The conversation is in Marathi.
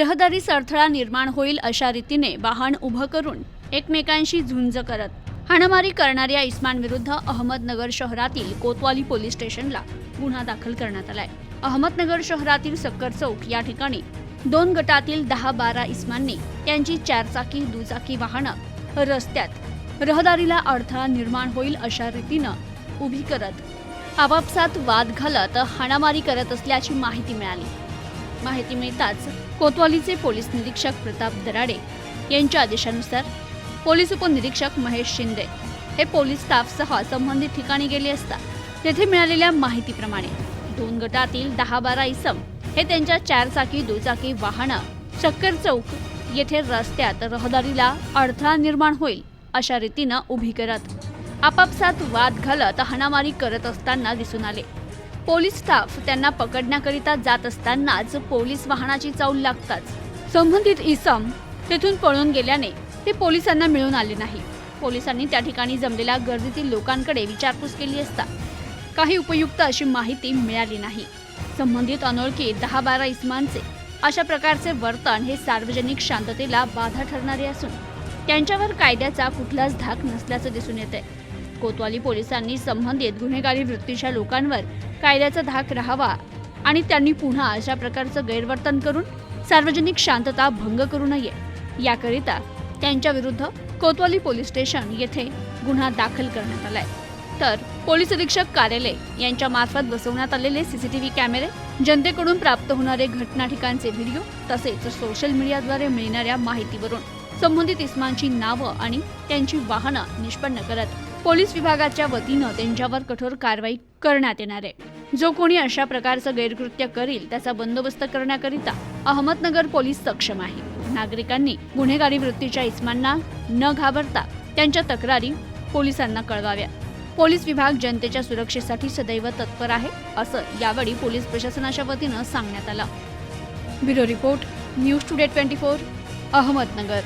रहदारीस अडथळा निर्माण होईल अशा रीतीने वाहन उभं करून एकमेकांशी झुंज करत हाणामारी करणाऱ्या इस्मांविरुद्ध अहमदनगर शहरातील कोतवाली पोलीस स्टेशनला गुन्हा दाखल करण्यात आलाय. अहमदनगर शहरातील सक्कर चौक या ठिकाणी दोन गटातील दहा बारा इस्मांनी त्यांची चारचाकी दुचाकी वाहनं रस्त्यात रहदारीला अडथळा निर्माण होईल अशा रीतीनं उभी करत आपापसात वाद घालत हाणामारी करत असल्याची माहिती मिळाली. माहिती मिळताच कोतवालीचे पोलीस निरीक्षक प्रताप दराडे यांच्या आदेशानुसार पोलीस उपनिरीक्षक महेश शिंदे हे पोलीस स्टाफसह संबंधित ठिकाणी गेले असता तेथे मिळालेल्या माहितीप्रमाणे दोन गटातील दहा बारा इसम हे त्यांच्या चारचाकी दुचाकी वाहनं चक्कर चौक येथे रस्त्यात रहदारीला अडथळा निर्माण होईल अशा रीतीनं उभी करत आपापसात वाद घालत हाणामारी करत असताना दिसून आले. पोलीस स्टाफ त्यांना पकडण्याकरिता जात असतानाच पोलीस वाहनाची चाऊल लागताच. संबंधित इसम तेथून पळून गेल्याने ते पोलिसांना मिळून आले नाही. पोलिसांनी त्या ठिकाणी जमलेल्या गर्दीतील लोकांकडे विचारपूस केली असता काही उपयुक्त अशी माहिती मिळाली नाही. संबंधित अनोळखी दहा बारा इसमांचे अशा प्रकारचे वर्तन हे सार्वजनिक शांततेला बाधा ठरणारे असून त्यांच्यावर कायद्याचा कुठलाच धाक नसल्याचं दिसून येते कोतवाली पोलिसांनी संबंधित गुन्हेगारी वृत्तीच्या लोकांवर कायद्याचा धाक राहावा आणि त्यांनी पुन्हा अशा प्रकारचं गैरवर्तन करून सार्वजनिक शांतता भंग करू नये. याकरिता त्यांच्या विरुद्ध कोतवाली पोलीस स्टेशन येथे गुन्हा दाखल करण्यात आलाय. तर पोलीस अधीक्षक कार्यालय यांच्या मार्फत बसवण्यात आलेले सीसीटीव्ही कॅमेरे जनतेकडून प्राप्त होणारे घटना ठिकाणचे व्हिडिओ तसेच सोशल मीडियाद्वारे मिळणाऱ्या माहितीवरून संबंधित इस्मांची नावं आणि त्यांची वाहनं निष्पन्न करत पोलीस विभागाच्या वतीनं त्यांच्यावर कठोर कारवाई करण्यात येणार आहे. जो कोणी अशा प्रकारचं गैरकृत्य करील त्याचा बंदोबस्त करण्याकरिता अहमदनगर पोलीस सक्षम आहे. नागरिकांनी गुन्हेगारी वृत्तीच्या इस्मांना न घाबरता त्यांच्या तक्रारी पोलिसांना कळवाव्या. पोलीस विभाग जनतेच्या सुरक्षेसाठी सदैव तत्पर आहे असं यावेळी पोलीस प्रशासनाच्या वतीनं सांगण्यात आलं. Bureau report News Today twenty four Ahmednagar.